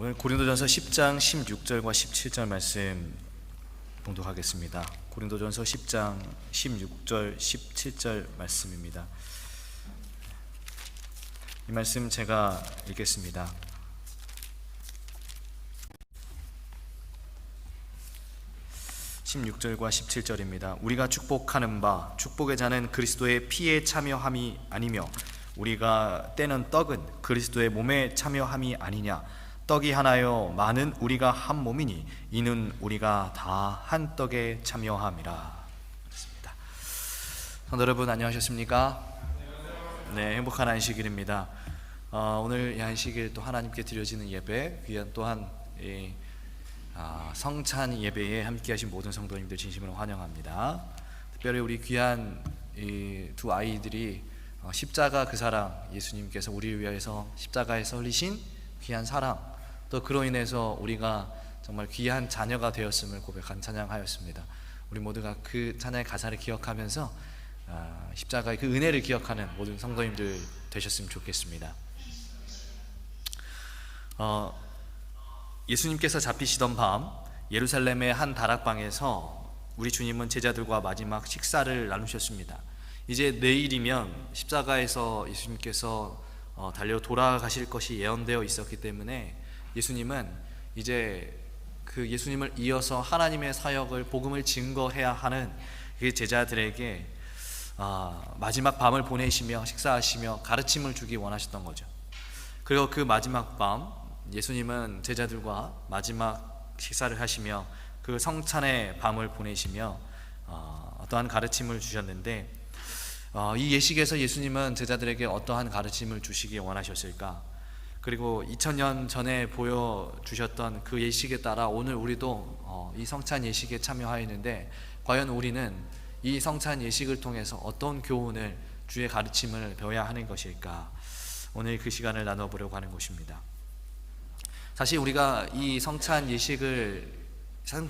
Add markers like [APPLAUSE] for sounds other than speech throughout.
오늘 고린도전서 10장 16절과 17절 말씀 봉독하겠습니다. 고린도전서 10장 16절 17절 말씀입니다. 이 말씀 제가 읽겠습니다. (16절과 17절입니다) 우리가 축복하는 바 축복의 자는 그리스도의 피에 참여함이 아니며 우리가 떼는 떡은 그리스도의 몸에 참여함이 아니냐 떡이 하나요 많은 우리가 한 몸이니 이는 우리가 다 한 떡에 참여함이라 그렇습니다. 성도 여러분 안녕하셨습니까? 네 행복한 안식일입니다. 어, 오늘 이 안식일 또 하나님께 드려지는 예배 귀한 또한 이, 아, 성찬 예배에 함께하신 모든 성도님들 진심으로 환영합니다. 특별히 우리 귀한 이두 아이들이 어, 십자가 그 사랑 예수님께서 우리를 위해서 십자가에서 흘리신 귀한 사랑 또 그로 인해서 우리가 정말 귀한 자녀가 되었음을 고백한 찬양하였습니다. 우리 모두가 그 찬양의 가사를 기억하면서 아, 십자가의 그 은혜를 기억하는 모든 성도님들 되셨으면 좋겠습니다. 어, 예수님께서 잡히시던 밤 예루살렘의 한 다락방에서 우리 주님은 제자들과 마지막 식사를 나누셨습니다. 이제 내일이면 십자가에서 예수님께서 어, 달려 돌아가실 것이 예언되어 있었기 때문에 예수님은 이제 그 예수님을 이어서 하나님의 사역을 복음을 증거해야 하는 그 제자들에게 아, 마지막 밤을 보내시며 식사하시며 가르침을 주기 원하셨던 거죠. 그리고 그 마지막 밤 예수님은 제자들과 마지막 식사를 하시며 그 성찬의 밤을 보내시며 어, 어떠한 가르침을 주셨는데 어, 이 예식에서 예수님은 제자들에게 어떠한 가르침을 주시기 원하셨을까? 그리고 2000년 전에 보여주셨던 그 예식에 따라 오늘 우리도 어, 이 성찬 예식에 참여하였는데 과연 우리는 이 성찬 예식을 통해서 어떤 교훈을 주의 가르침을 배워야 하는 것일까? 오늘 그 시간을 나눠보려고 하는 것입니다. 사실 우리가 이 성찬 예식을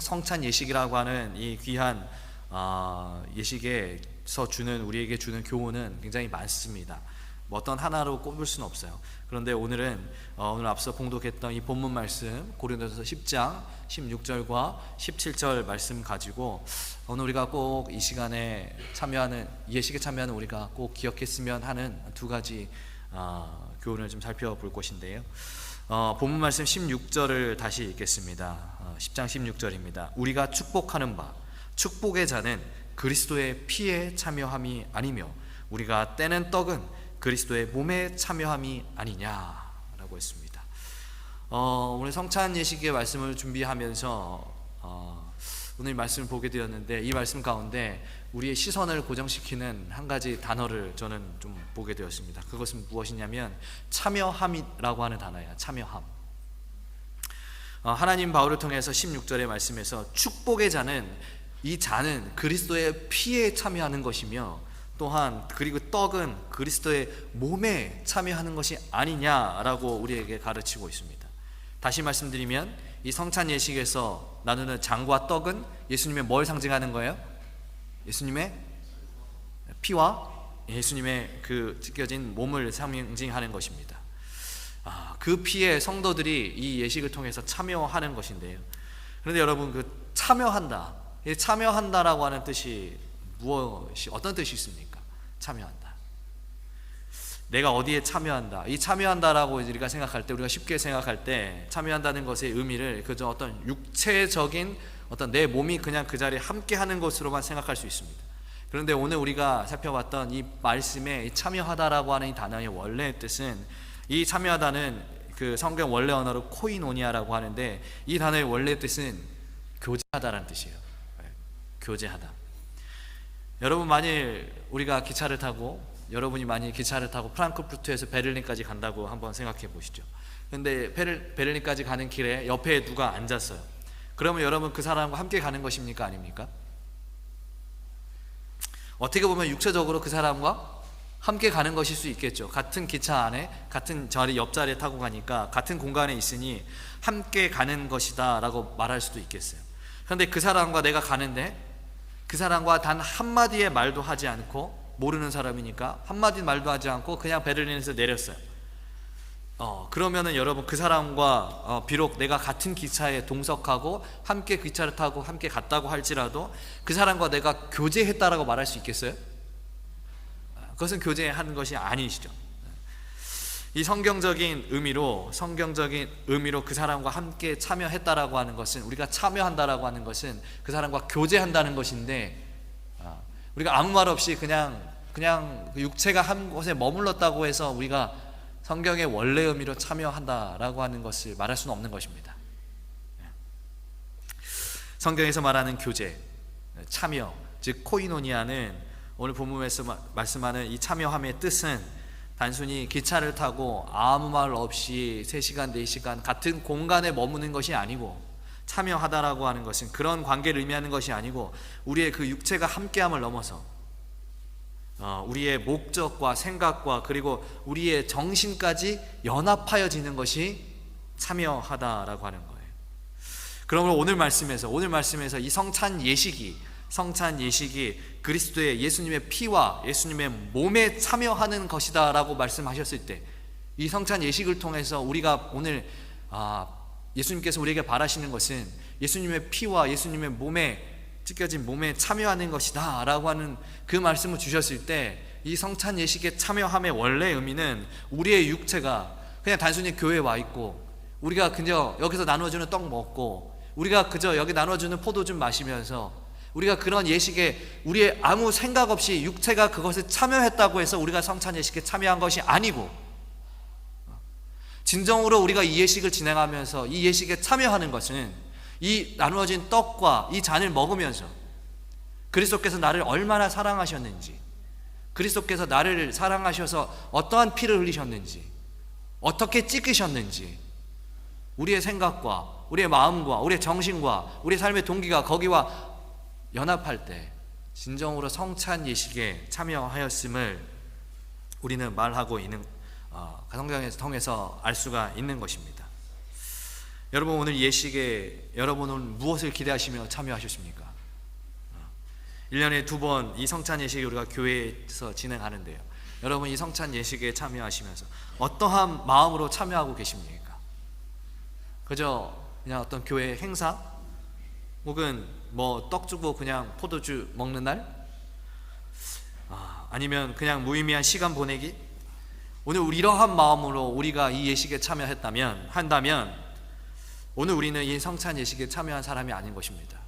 성찬 예식이라고 하는 이 귀한 어, 예식에서 주는 우리에게 주는 교훈은 굉장히 많습니다. 뭐 어떤 하나로 꼽을 수는 없어요. 그런데 오늘은 어, 오늘 앞서 봉독했던 이 본문 말씀 고린도서 10장 16절과 17절 말씀 가지고 오늘 우리가 꼭 이 시간에 참여하는 예식에 참여하는 우리가 꼭 기억했으면 하는 두 가지 어, 교훈을 좀 살펴볼 것인데요. 어, 본문 말씀 16절을 다시 읽겠습니다. 어, 10장 16절입니다. 우리가 축복하는 바 축복의 자는 그리스도의 피에 참여함이 아니며 우리가 떼는 떡은 그리스도의 몸에 참여함이 아니냐라고 했습니다. 어, 오늘 성찬 예식의 말씀을 준비하면서 어, 오늘 말씀을 보게 되었는데 이 말씀 가운데 우리의 시선을 고정시키는 한 가지 단어를 저는 좀 보게 되었습니다. 그것은 무엇이냐면 참여함이라고 하는 단어예요. 참여함. 어, 하나님 바울을 통해서 16절의 말씀에서 축복의 자는 이 자는 그리스도의 피에 참여하는 것이며 또한 그리고 떡은 그리스도의 몸에 참여하는 것이 아니냐라고 우리에게 가르치고 있습니다. 다시 말씀드리면 이 성찬 예식에서 나누는 장과 떡은 예수님의 뭘 상징하는 거예요? 예수님의 피와 예수님의 그 찢겨진 몸을 상징하는 것입니다. 아, 그 피에 성도들이 이 예식을 통해서 참여하는 것인데요. 그런데 여러분 그 참여한다, 참여한다라고 하는 뜻이 무엇이 어떤 뜻이 있습니까? 참여한다. 내가 어디에 참여한다. 이 참여한다라고 우리가 생각할 때 우리가 쉽게 생각할 때 참여한다는 것의 의미를 그저 어떤 육체적인 어떤 내 몸이 그냥 그 자리에 함께 하는 것으로만 생각할 수 있습니다. 그런데 오늘 우리가 살펴봤던 이 말씀에 참여하다라고 하는 이 단어의 원래 뜻은 이 참여하다는 그 성경 원래 언어로 코이노니아라고 하는데 이 단어의 원래 뜻은 교제하다라는 뜻이에요. 네, 교제하다. 여러분 만일 우리가 기차를 타고 여러분이 만일 기차를 타고 프랑크푸르트에서 베를린까지 간다고 한번 생각해 보시죠. 근데 베를, 베를린까지 가는 길에 옆에 누가 앉았어요. 그러면 여러분 그 사람과 함께 가는 것입니까? 아닙니까? 어떻게 보면 육체적으로 그 사람과 함께 가는 것일 수 있겠죠. 같은 기차 안에 같은 자리 옆자리에 타고 가니까 같은 공간에 있으니 함께 가는 것이다라고 말할 수도 있겠어요. 그런데 그 사람과 내가 가는데 그 사람과 단 한마디의 말도 하지 않고 모르는 사람이니까 한마디 말도 하지 않고 그냥 베를린에서 내렸어요. 어, 그러면은 여러분 그 사람과 어, 비록 내가 같은 기차에 동석하고 함께 기차를 타고 함께 갔다고 할지라도 그 사람과 내가 교제했다라고 말할 수 있겠어요? 아, 그것은 교제한 것이 아니시죠. 이 성경적인 의미로 성경적인 의미로 그 사람과 함께 참여했다라고 하는 것은 우리가 참여한다라고 하는 것은 그 사람과 교제한다는 것인데 아, 우리가 아무 말 없이 그냥 그냥 그 육체가 한 곳에 머물렀다고 해서 우리가 성경의 원래 의미로 참여한다라고 하는 것을 말할 수는 없는 것입니다. 성경에서 말하는 교제, 참여, 즉 코이노니아는 오늘 본문에서 마- 말씀하는 이 참여함의 뜻은 단순히 기차를 타고 아무 말 없이 3시간, 4시간 같은 공간에 머무는 것이 아니고 참여하다라고 하는 것은 그런 관계를 의미하는 것이 아니고 우리의 그 육체가 함께함을 넘어서 어, 우리의 목적과 생각과 그리고 우리의 정신까지 연합하여지는 것이 참여하다라고 하는 거예요. 그러므로 오늘 말씀에서 오늘 말씀에서 이 성찬 예식이 성찬 예식이 그리스도의 예수님의 피와 예수님의 몸에 참여하는 것이다라고 말씀하셨을 때 이 성찬 예식을 통해서 우리가 오늘 아, 예수님께서 우리에게 바라시는 것은 예수님의 피와 예수님의 몸에 찢겨진 몸에 참여하는 것이다 라고 하는 그 말씀을 주셨을 때 이 성찬 예식에 참여함의 원래 의미는 우리의 육체가 그냥 단순히 교회에 와 있고 우리가 그저 여기서 나눠주는 떡 먹고 우리가 그저 여기 나눠주는 포도주 마시면서 우리가 그런 예식에 우리의 아무 생각 없이 육체가 그것에 참여했다고 해서 우리가 성찬 예식에 참여한 것이 아니고 진정으로 우리가 이 예식을 진행하면서 이 예식에 참여하는 것은 이 나누어진 떡과 이 잔을 먹으면서 그리스도께서 나를 얼마나 사랑하셨는지 그리스도께서 나를 사랑하셔서 어떠한 피를 흘리셨는지 어떻게 찢기셨는지 우리의 생각과 우리의 마음과 우리의 정신과 우리의 삶의 동기가 거기와 연합할 때 진정으로 성찬 예식에 참여하였음을 우리는 말하고 있는 어, 성경에서 통해서 알 수가 있는 것입니다. 여러분 오늘 예식에 여러분은 무엇을 기대하시며 참여하셨습니까? 1년에 두 번 이 성찬 예식을 우리가 교회에서 진행하는데요. 여러분 이 성찬 예식에 참여하시면서 어떠한 마음으로 참여하고 계십니까? 그저 그냥 어떤 교회 행사 혹은 뭐 떡 주고 그냥 포도주 먹는 날 아, 아니면 그냥 무의미한 시간 보내기 오늘 우리 이러한 마음으로 우리가 이 예식에 참여했다면 한다면 오늘 우리는 이 성찬 예식에 참여한 사람이 아닌 것입니다.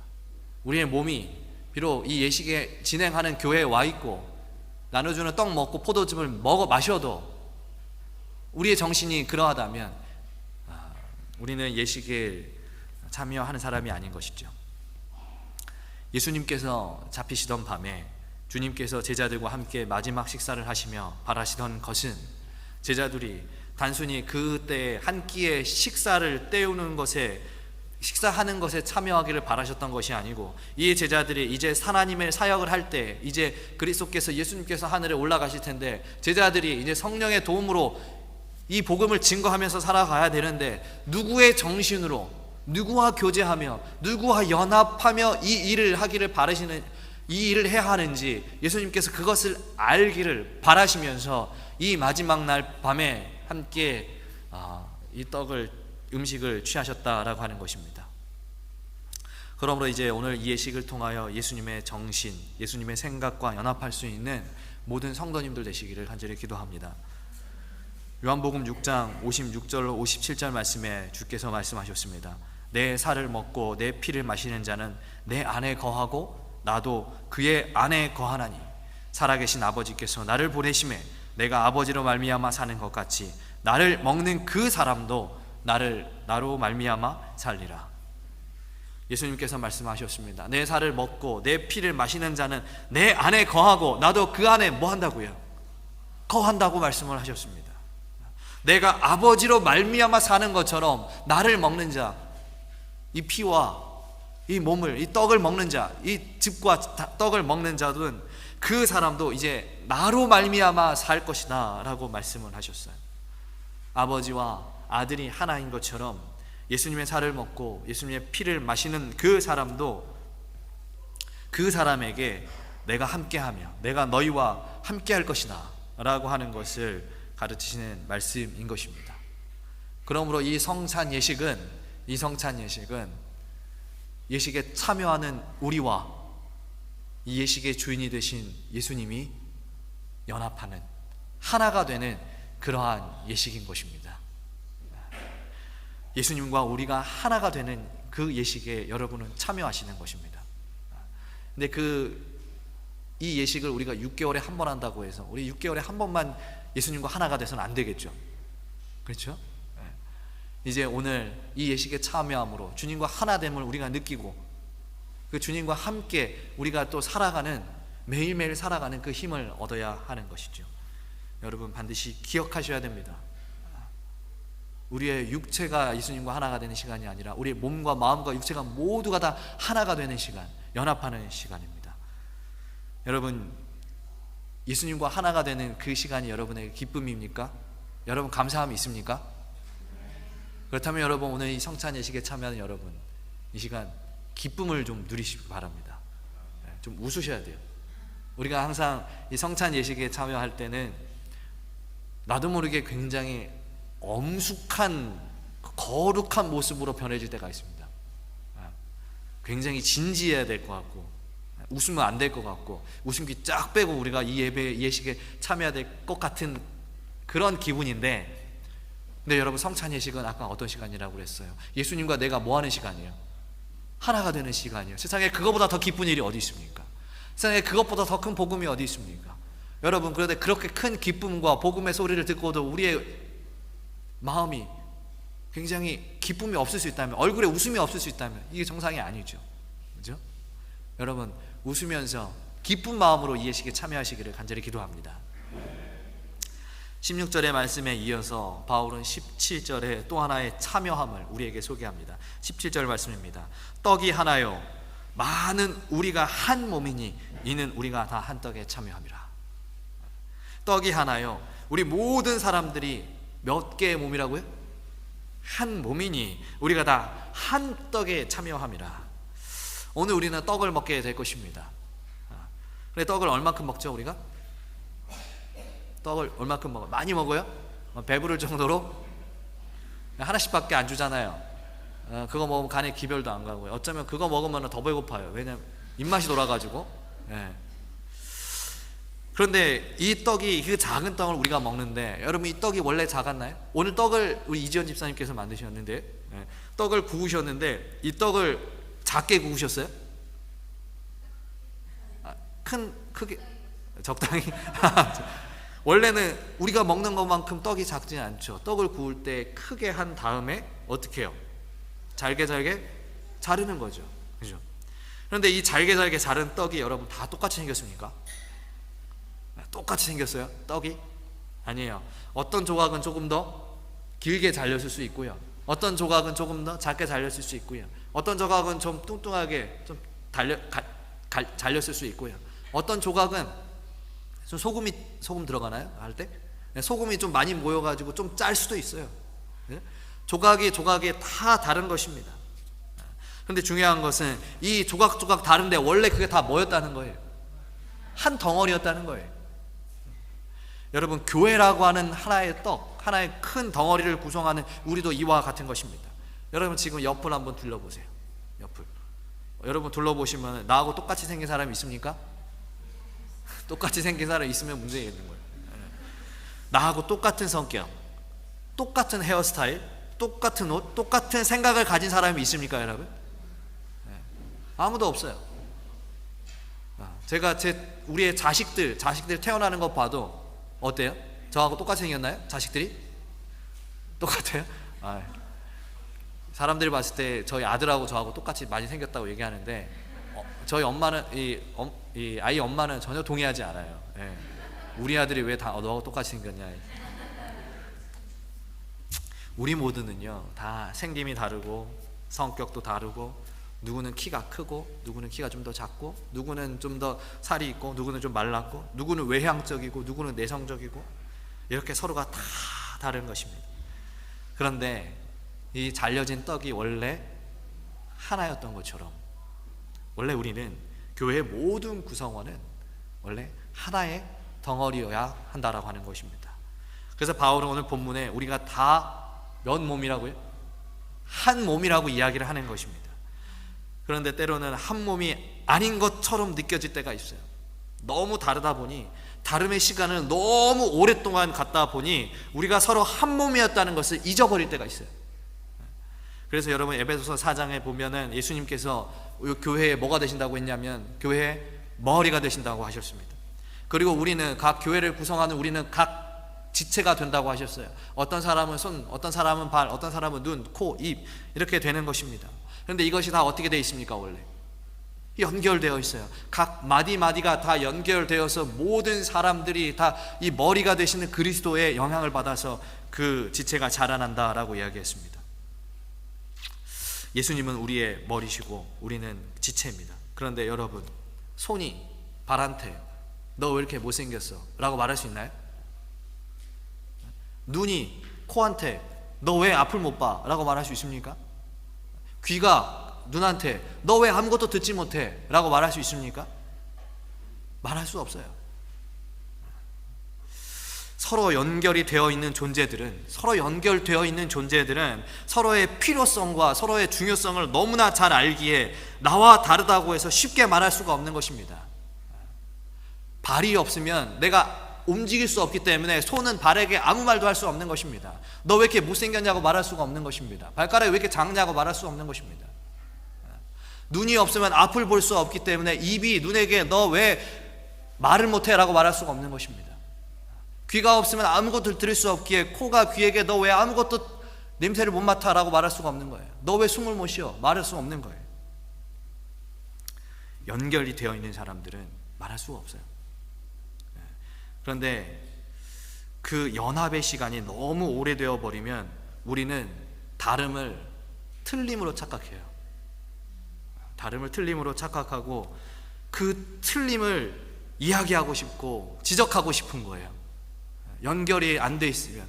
우리의 몸이 비록 이 예식에 진행하는 교회에 와 있고 나눠주는 떡 먹고 포도즙을 먹어 마셔도 우리의 정신이 그러하다면 아, 우리는 예식에 참여하는 사람이 아닌 것이죠. 예수님께서 잡히시던 밤에 주님께서 제자들과 함께 마지막 식사를 하시며 바라시던 것은 제자들이 단순히 그때 한 끼의 식사를 때우는 것에 식사하는 것에 참여하기를 바라셨던 것이 아니고 이 제자들이 이제 하나님의 사역을 할 때 이제 그리스도께서 예수님께서 하늘에 올라가실 텐데 제자들이 이제 성령의 도움으로 이 복음을 증거하면서 살아가야 되는데 누구의 정신으로 누구와 교제하며 누구와 연합하며 이 일을 하기를 바라시는 이 일을 해야 하는지 예수님께서 그것을 알기를 바라시면서 이 마지막 날 밤에 함께 아, 이 떡을 음식을 취하셨다라고 하는 것입니다. 그러므로 이제 오늘 이 예식을 통하여 예수님의 정신, 예수님의 생각과 연합할 수 있는 모든 성도님들 되시기를 간절히 기도합니다. 요한복음 6장 56절 57절 말씀에 주께서 말씀하셨습니다. 내 살을 먹고 내 피를 마시는 자는 내 안에 거하고 나도 그의 안에 거하나니 살아계신 아버지께서 나를 보내심에 내가 아버지로 말미암아 사는 것 같이 나를 먹는 그 사람도 나를 나로 말미암아 살리라. 예수님께서 말씀하셨습니다. 내 살을 먹고 내 피를 마시는 자는 내 안에 거하고 나도 그 안에 뭐 한다고요? 거한다고 말씀을 하셨습니다. 내가 아버지로 말미암아 사는 것처럼 나를 먹는 자, 이 피와 이 몸을 이 떡을 먹는 자, 이 즙과 떡을 먹는 자는 그 사람도 이제 나로 말미암아 살 것이다라고 말씀을 하셨어요. 아버지와 아들이 하나인 것처럼 예수님의 살을 먹고 예수님의 피를 마시는 그 사람도 그 사람에게 내가 함께하며 내가 너희와 함께할 것이다라고 하는 것을 가르치시는 말씀인 것입니다. 그러므로 이 성찬 예식은 이 성찬 예식은 예식에 참여하는 우리와 이 예식의 주인이 되신 예수님이 연합하는 하나가 되는 그러한 예식인 것입니다. 예수님과 우리가 하나가 되는 그 예식에 여러분은 참여하시는 것입니다. 근데 그 이 예식을 우리가 6개월에 한 번 한다고 해서 우리 6개월에 한 번만 예수님과 하나가 돼서는 안 되겠죠. 그렇죠? 네. 이제 오늘 이 예식에 참여함으로 주님과 하나됨을 우리가 느끼고 그 주님과 함께 우리가 또 살아가는 매일매일 살아가는 그 힘을 얻어야 하는 것이죠. 여러분 반드시 기억하셔야 됩니다. 우리의 육체가 예수님과 하나가 되는 시간이 아니라 우리의 몸과 마음과 육체가 모두가 다 하나가 되는 시간, 연합하는 시간입니다. 여러분 예수님과 하나가 되는 그 시간이 여러분의 기쁨입니까? 여러분 감사함이 있습니까? 그렇다면 여러분 오늘 이 성찬 예식에 참여하는 여러분 이 시간 기쁨을 좀 누리시기 바랍니다. 네, 좀 웃으셔야 돼요. 우리가 항상 이 성찬 예식에 참여할 때는 나도 모르게 굉장히 엄숙한 거룩한 모습으로 변해질 때가 있습니다. 아, 굉장히 진지해야 될 것 같고 웃으면 안 될 것 같고 웃음기 쫙 빼고 우리가 이 예배 예식에 참여해야 될 것 같은 그런 기분인데 근데 여러분 성찬 예식은 아까 어떤 시간이라고 그랬어요? 예수님과 내가 뭐 하는 시간이에요? 하나가 되는 시간이에요. 세상에 그거보다 더 기쁜 일이 어디 있습니까? 세상에 그것보다 더 큰 복음이 어디 있습니까? 여러분 그런데 그렇게 큰 기쁨과 복음의 소리를 듣고도 우리의 마음이 굉장히 기쁨이 없을 수 있다면 얼굴에 웃음이 없을 수 있다면 이게 정상이 아니죠. 그죠? 여러분 웃으면서 기쁜 마음으로 이 예식에 참여하시기를 간절히 기도합니다. 16절의 말씀에 이어서 바울은 17절에 또 하나의 참여함을 우리에게 소개합니다. 17절 말씀입니다. 떡이 하나요. 많은 우리가 한 몸이니 이는 우리가 다 한 떡에 참여함이라. 떡이 하나요. 우리 모든 사람들이 몇 개의 몸이라고요? 한 몸이니 우리가 다 한 떡에 참여함이라. 오늘 우리는 떡을 먹게 될 것입니다. 근데 떡을 얼마큼 먹죠 우리가? 떡을 얼마큼 먹어? 많이 먹어요? 배부를 정도로 하나씩밖에 안 주잖아요. 어, 그거 먹으면 간에 기별도 안 가고요. 어쩌면 그거 먹으면 더 배고파요. 왜냐면 입맛이 돌아가지고. 예. 그런데 이 떡이 그 작은 떡을 우리가 먹는데 여러분 이 떡이 원래 작았나요? 오늘 떡을 우리 이지연 집사님께서 만드셨는데 예. 떡을 구우셨는데 이 떡을 작게 구우셨어요? 아, 큰 크게 적당히 [LAUGHS] 원래는 우리가 먹는 것만큼 떡이 작지 않죠. 떡을 구울 때 크게 한 다음에 어떻게 해요? 잘게 잘게 자르는 거죠. 그죠? 그런데 이 잘게 잘게 자른 떡이 여러분 다 똑같이 생겼습니까? 똑같이 생겼어요? 떡이? 아니에요. 어떤 조각은 조금 더 길게 잘렸을 수 있고요. 어떤 조각은 조금 더 작게 잘렸을 수 있고요. 어떤 조각은 좀 뚱뚱하게 좀 달려 가, 가, 잘렸을 수 있고요. 어떤 조각은 좀 소금이 소금 들어가나요? 할 때? 네, 소금이 좀 많이 모여 가지고 좀 짤 수도 있어요. 네? 조각이 조각이 다 다른 것입니다. 그런데 중요한 것은 이 조각조각 다른데 원래 그게 다 뭐였다는 거예요. 한 덩어리였다는 거예요. 여러분 교회라고 하는 하나의 떡, 하나의 큰 덩어리를 구성하는 우리도 이와 같은 것입니다. 여러분 지금 옆을 한번 둘러보세요. 옆을. 여러분 둘러보시면 나하고 똑같이 생긴 사람이 있습니까? 똑같이 생긴 사람 있으면 문제 있는 거예요. 나하고 똑같은 성격, 똑같은 헤어스타일, 똑같은 옷, 똑같은 생각을 가진 사람이 있습니까, 여러분? 아무도 없어요. 제가 제 우리의 자식들, 자식들 태어나는 것 봐도 어때요? 저하고 똑같이 생겼나요? 자식들이? 똑같아요? 아, 사람들이 봤을 때 저희 아들하고 저하고 똑같이 많이 생겼다고 얘기하는데 어, 저희 엄마는 이, 어, 이, 아이 엄마는 전혀 동의하지 않아요. 예. 우리 아들이 왜 다 너하고 똑같이 생겼냐? 우리 모두는요 다 생김이 다르고 성격도 다르고 누구는 키가 크고 누구는 키가 좀 더 작고 누구는 좀 더 살이 있고 누구는 좀 말랐고 누구는 외향적이고 누구는 내성적이고 이렇게 서로가 다 다른 것입니다. 그런데 이 잘려진 떡이 원래 하나였던 것처럼 원래 우리는 교회의 모든 구성원은 원래 하나의 덩어리여야 한다라고 하는 것입니다. 그래서 바울은 오늘 본문에 우리가 다 몇 몸이라고요? 한 몸이라고 이야기를 하는 것입니다. 그런데 때로는 한 몸이 아닌 것처럼 느껴질 때가 있어요. 너무 다르다 보니 다름의 시간을 너무 오랫동안 갖다 보니 우리가 서로 한 몸이었다는 것을 잊어버릴 때가 있어요. 그래서 여러분 에베소서 4장에 보면은 예수님께서 이 교회에 뭐가 되신다고 했냐면 교회의 머리가 되신다고 하셨습니다. 그리고 우리는 각 교회를 구성하는 우리는 각 지체가 된다고 하셨어요. 어떤 사람은 손, 어떤 사람은 발, 어떤 사람은 눈, 코, 입 이렇게 되는 것입니다. 그런데 이것이 다 어떻게 되어 있습니까, 원래? 연결되어 있어요. 각 마디 마디가 다 연결되어서 모든 사람들이 다 이 머리가 되시는 그리스도의 영향을 받아서 그 지체가 자라난다라고 이야기했습니다. 예수님은 우리의 머리시고 우리는 지체입니다. 그런데 여러분, 손이 발한테 너 왜 이렇게 못생겼어? 라고 말할 수 있나요? 눈이 코한테 너 왜 앞을 못 봐? 라고 말할 수 있습니까? 귀가 눈한테 너 왜 아무것도 듣지 못해? 라고 말할 수 있습니까? 말할 수 없어요. 서로 연결이 되어 있는 존재들은 서로 연결되어 있는 존재들은 서로의 필요성과 서로의 중요성을 너무나 잘 알기에 나와 다르다고 해서 쉽게 말할 수가 없는 것입니다. 발이 없으면 내가 움직일 수 없기 때문에 손은 발에게 아무 말도 할 수 없는 것입니다. 너 왜 이렇게 못생겼냐고 말할 수가 없는 것입니다. 발가락이 왜 이렇게 작냐고 말할 수 없는 것입니다. 눈이 없으면 앞을 볼 수 없기 때문에 입이 눈에게 너 왜 말을 못해? 라고 말할 수가 없는 것입니다. 귀가 없으면 아무것도 들을 수 없기에 코가 귀에게 너 왜 아무것도 냄새를 못 맡아? 라고 말할 수가 없는 거예요. 너 왜 숨을 못 쉬어? 말할 수 없는 거예요. 연결이 되어 있는 사람들은 말할 수가 없어요. 그런데 그 연합의 시간이 너무 오래되어 버리면 우리는 다름을 틀림으로 착각해요. 다름을 틀림으로 착각하고 그 틀림을 이야기하고 싶고 지적하고 싶은 거예요. 연결이 안 돼 있으면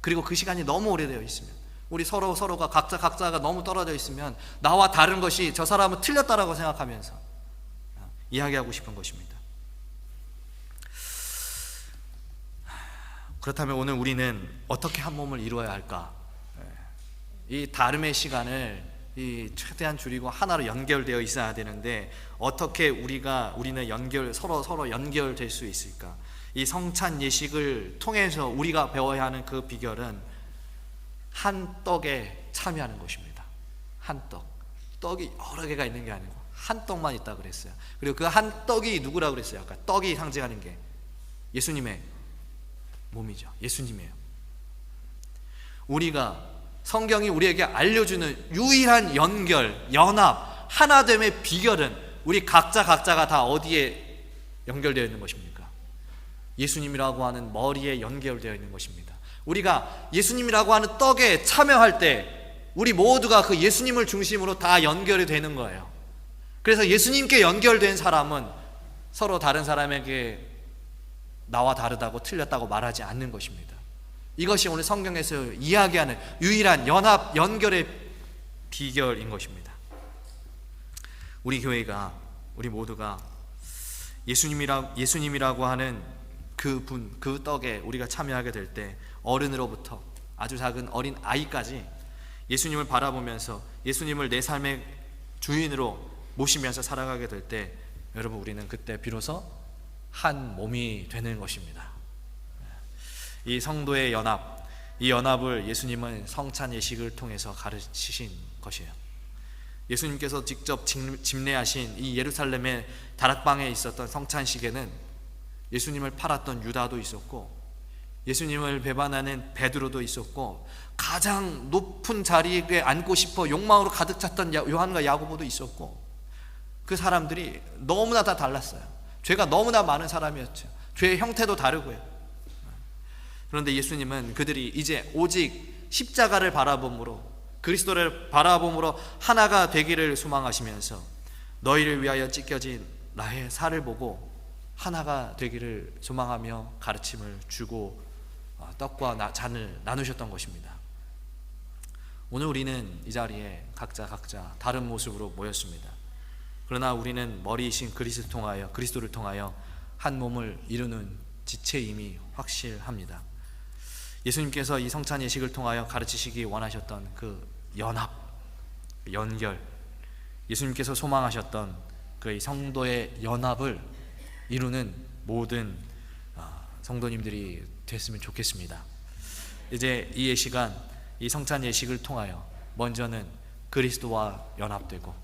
그리고 그 시간이 너무 오래되어 있으면 우리 서로 서로가 각자 각자가 너무 떨어져 있으면 나와 다른 것이 저 사람은 틀렸다라고 생각하면서 이야기하고 싶은 것입니다. 그렇다면 오늘 우리는 어떻게 한 몸을 이루어야 할까? 이 다름의 시간을 이 최대한 줄이고 하나로 연결되어 있어야 되는데 어떻게 우리가 우리는 연결 서로 서로 연결될 수 있을까? 이 성찬 예식을 통해서 우리가 배워야 하는 그 비결은 한 떡에 참여하는 것입니다. 한 떡. 떡이 여러 개가 있는 게 아니고 한 떡만 있다 그랬어요. 그리고 그 한 떡이 누구라 그랬어요? 아까 떡이 상징하는 게 예수님의 몸이죠. 예수님이에요. 우리가 성경이 우리에게 알려주는 유일한 연결, 연합, 하나됨의 비결은 우리 각자 각자가 다 어디에 연결되어 있는 것입니까? 예수님이라고 하는 머리에 연결되어 있는 것입니다. 우리가 예수님이라고 하는 떡에 참여할 때 우리 모두가 그 예수님을 중심으로 다 연결이 되는 거예요. 그래서 예수님께 연결된 사람은 서로 다른 사람에게 나와 다르다고 틀렸다고 말하지 않는 것입니다. 이것이 오늘 성경에서 이야기하는 유일한 연합 연결의 비결인 것입니다. 우리 교회가 우리 모두가 예수님이라 예수님이라고 하는 그 분, 그 떡에 우리가 참여하게 될 때 어른으로부터 아주 작은 어린 아이까지 예수님을 바라보면서 예수님을 내 삶의 주인으로 모시면서 살아가게 될 때 여러분 우리는 그때 비로소 한 몸이 되는 것입니다. 이 성도의 연합, 이 연합을 예수님은 성찬 예식을 통해서 가르치신 것이에요. 예수님께서 직접 집례하신 이 예루살렘의 다락방에 있었던 성찬식에는 예수님을 팔았던 유다도 있었고 예수님을 배반하는 베드로도 있었고 가장 높은 자리에 앉고 싶어 욕망으로 가득 찼던 요한과 야고보도 있었고 그 사람들이 너무나 다 달랐어요. 죄가 너무나 많은 사람이었죠. 죄의 형태도 다르고요. 그런데 예수님은 그들이 이제 오직 십자가를 바라봄으로 그리스도를 바라봄으로 하나가 되기를 소망하시면서 너희를 위하여 찢겨진 나의 살을 보고 하나가 되기를 소망하며 가르침을 주고 어, 떡과 잔을 나누셨던 것입니다. 오늘 우리는 이 자리에 각자 각자 다른 모습으로 모였습니다. 그러나 우리는 머리이신 그리스도를 통하여 그리스도를 통하여 한 몸을 이루는 지체임이 확실합니다. 예수님께서 이 성찬 예식을 통하여 가르치시기 원하셨던 그 연합, 연결, 예수님께서 소망하셨던 그 성도의 연합을 이루는 모든 아, 성도님들이 됐으면 좋겠습니다. 이제 이 예식은 이 성찬 예식을 통하여 먼저는 그리스도와 연합되고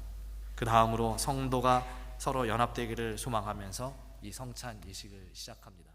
그 다음으로 성도가 서로 연합되기를 소망하면서 이 성찬 예식을 시작합니다.